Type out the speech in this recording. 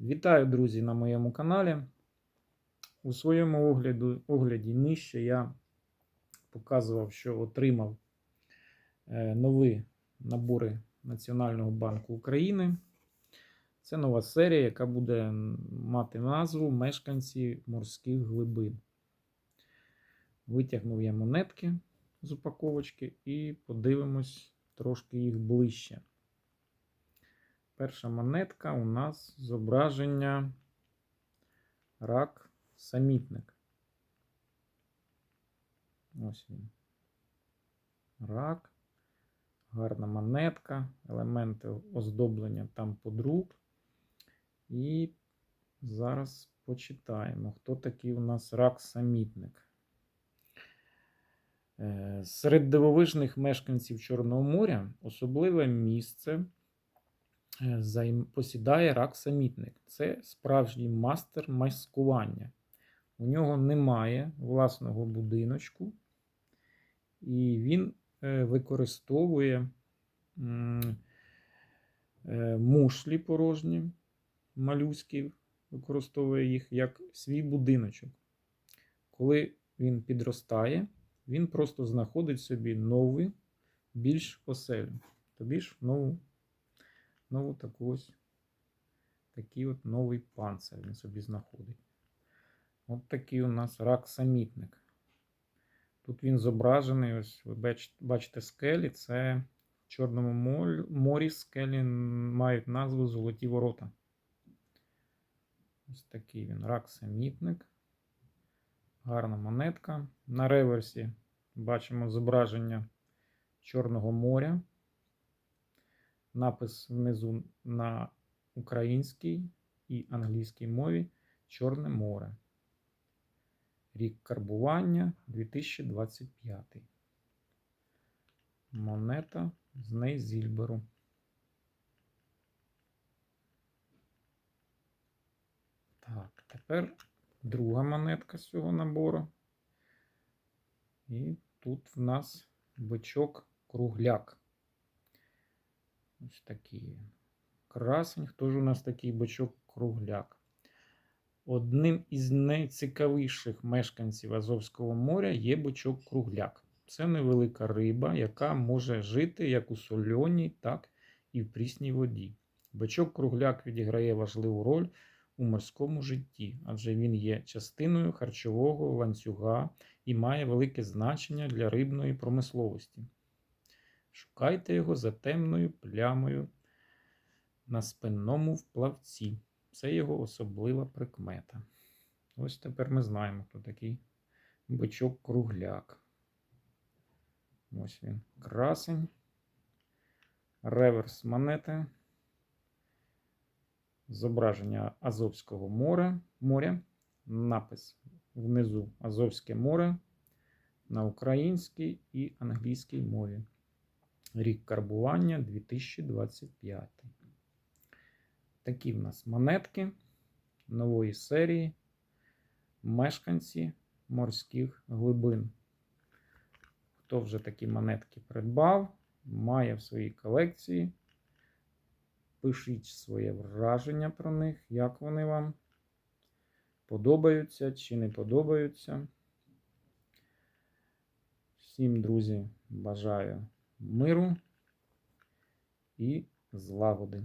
Вітаю, друзі, на моєму каналі. У своєму огляду, огляді нижче я показував, що отримав е, нові набори Національного банку України. Це нова серія, яка буде мати назву Мешканці морських глибин. Витягнув я монетки з упаковочки і подивимось трошки їх ближче. Перша монетка у нас зображення рак самітник. Ось він. Рак. Гарна монетка, елементи оздоблення там подруг. І зараз почитаємо, хто такий у нас рак-самітник. Е, Серед дивовижних мешканців Чорного моря особливе місце е, посідає рак-самітник. Це справжній мастер маскування. У нього немає власного будиночку, і він е, використовує е, мушлі порожні, малюськів, використовує їх як свій будиночок. Коли він підростає, він просто знаходить собі нову, більш оселю. Тобі ж нову, нову таку ось такий от новий панцир він собі знаходить. От такий у нас рак-самітник. Тут він зображений, ось ви бачите скелі, це в Чорному морі скелі мають назву Золоті ворота. Ось такий він рак-самітник. Гарна монетка. На реверсі бачимо зображення Чорного моря. Напис внизу на українській і англійській мові Чорне море. Рік карбування 2025. Монета з Нейзільберу. Так, тепер друга монетка з цього набору. І тут в нас бичок кругляк. Ось такий. Красень. Хто ж у нас такий бичок кругляк? Одним із найцікавіших мешканців Азовського моря є бичок кругляк. Це невелика риба, яка може жити як у сольоній, так і в прісній воді. Бичок кругляк відіграє важливу роль у морському житті, адже він є частиною харчового ланцюга і має велике значення для рибної промисловості. Шукайте його за темною плямою на спинному вплавці. Це його особлива прикмета. Ось тепер ми знаємо, хто такий бичок кругляк. Ось він красень. Реверс монети. Зображення Азовського моря. моря. Напис внизу Азовське море на українській і англійській мові. Рік карбування 2025. Такі в нас монетки нової серії Мешканці морських глибин. Хто вже такі монетки придбав, має в своїй колекції. Пишіть своє враження про них, як вони вам подобаються чи не подобаються. Всім, друзі, бажаю миру і злагоди.